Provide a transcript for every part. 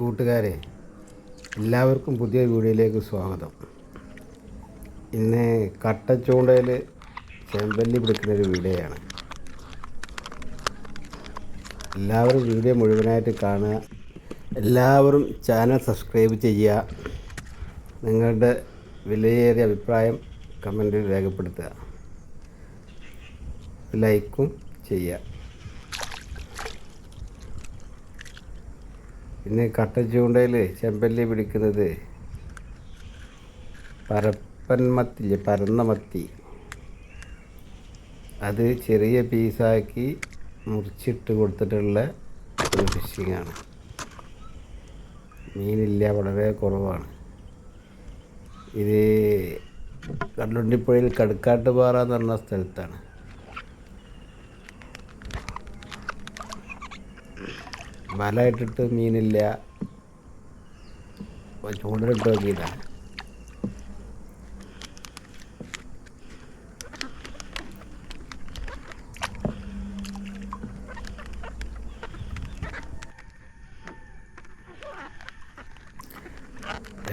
കൂട്ടുകാരെ എല്ലാവർക്കും പുതിയ വീഡിയോയിലേക്ക് സ്വാഗതം. ഇന്ന് കട്ടച്ചൂണ്ടയിൽ ചെമ്പല്ലി പിടിക്കുന്നൊരു വീഡിയോയാണ്. എല്ലാവരും വീഡിയോ മുഴുവനായിട്ട് കാണുക. എല്ലാവരും ചാനൽ സബ്സ്ക്രൈബ് ചെയ്യുക. നിങ്ങളുടെ വിലയേറിയ അഭിപ്രായം കമന്റിൽ രേഖപ്പെടുത്തുക. ലൈക്കും ചെയ്യുക. പിന്നെ കട്ടച്ചൂണ്ടയിൽ ചെമ്പല്ലി പിടിക്കുന്നത് പരപ്പൻ മത്തി പരന്ന മത്തി അത് ചെറിയ പീസാക്കി മുറിച്ചിട്ട് കൊടുത്തിട്ടുള്ള ഒരു ഫിഷിങ്ങാണ് മീനില്ല വളരെ കുറവാണ്. ഇത് കല്ലുണ്ടിപ്പുഴയിൽ കടുക്കാട്ടുപാറ എന്ന് പറഞ്ഞ സ്ഥലത്താണ്. വല ഇട്ടിട്ട് മീനില്ല ചൂണ്ടിട്ട് നോക്കിയതാണ്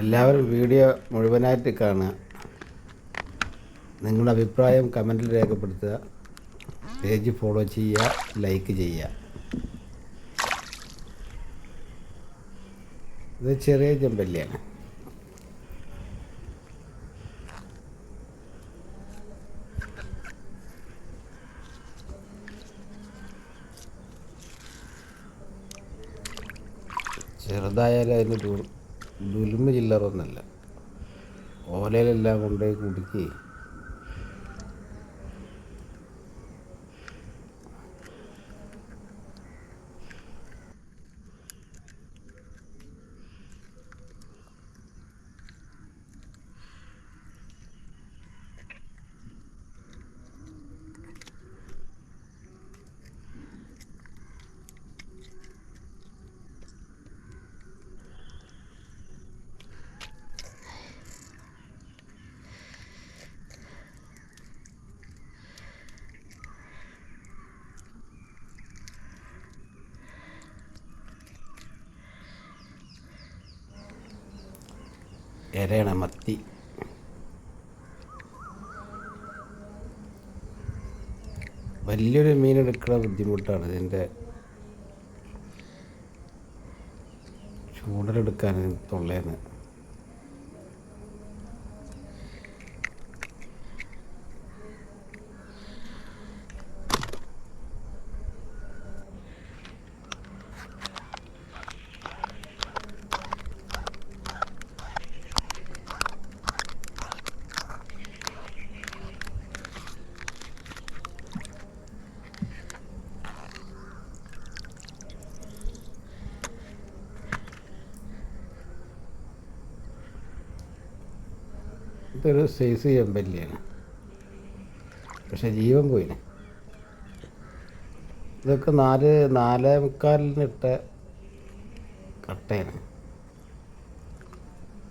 എല്ലാവരും വീഡിയോ മുഴുവനായിട്ട് കാണുക. നിങ്ങളുടെ അഭിപ്രായം കമന്റിൽ രേഖപ്പെടുത്തുക. പേജ് ഫോളോ ചെയ്യുക ലൈക്ക് ചെയ്യുക. ഇത് ചെറിയ ചെമ്പല്ലിയാണ്. ചെറുതായാലും അതിന് ദുൽമ ചില്ലറൊന്നല്ല. ഓലയിലെല്ലാം കൊണ്ടുപോയി കുടുക്കി. ഇരയണ മത്തി വലിയൊരു മീൻ എടുക്കുന്ന ബുദ്ധിമുട്ടാണ് ഇതിന്റെ ചൂടലെടുക്കാൻ തൊള്ളേന്ന്. ഇതൊരു സൈസ് ചെമ്പല്ലിയാണ് പക്ഷെ ജീവൻ പോയിന്. ഇതൊക്കെ നാല് നാലേ മുക്കാലിനിട്ട കട്ടയാണ്.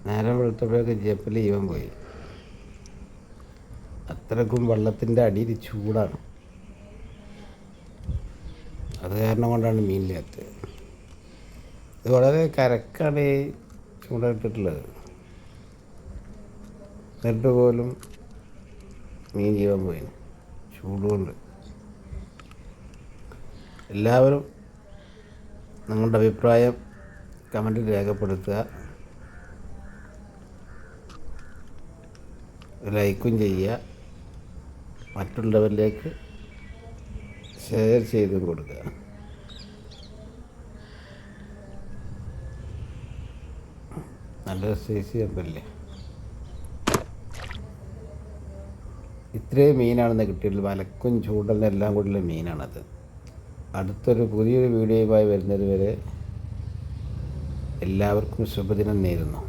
നേരം വെളുത്തപ്പോഴൊക്കെ ജീപ്പിൽ ജീവൻ പോയി. അത്രക്കും വെള്ളത്തിന്റെ അടിയിൽ ചൂടാണ്. അത് കാരണം കൊണ്ടാണ് മീനില്ലാത്തത്. ഇത് വളരെ കരക്കാണ് ചൂടായിട്ടിട്ടുള്ളത് എന്നിട്ട് പോലും മീൻ ജീവൻ പോയി. ചൂടുകൊണ്ട്. എല്ലാവരും നിങ്ങളുടെ അഭിപ്രായം കമന്റിൽ രേഖപ്പെടുത്തുക. ലൈക്കും ചെയ്യുക. മറ്റുള്ളവരിലേക്ക് ഷെയർ ചെയ്തും കൊടുക്കുക. നല്ല സൈസ് ചെമ്പല്ലേ ഇത്രയും മീനാണെന്ന് കിട്ടിയിട്ടുള്ള വലക്കും ചൂടലിനും എല്ലാം കൂടിയുള്ള മീനാണത്. അടുത്തൊരു പുതിയൊരു വീഡിയോയുമായി വരുന്നത് വരെ എല്ലാവർക്കും ശുഭദിനം നേരുന്നു.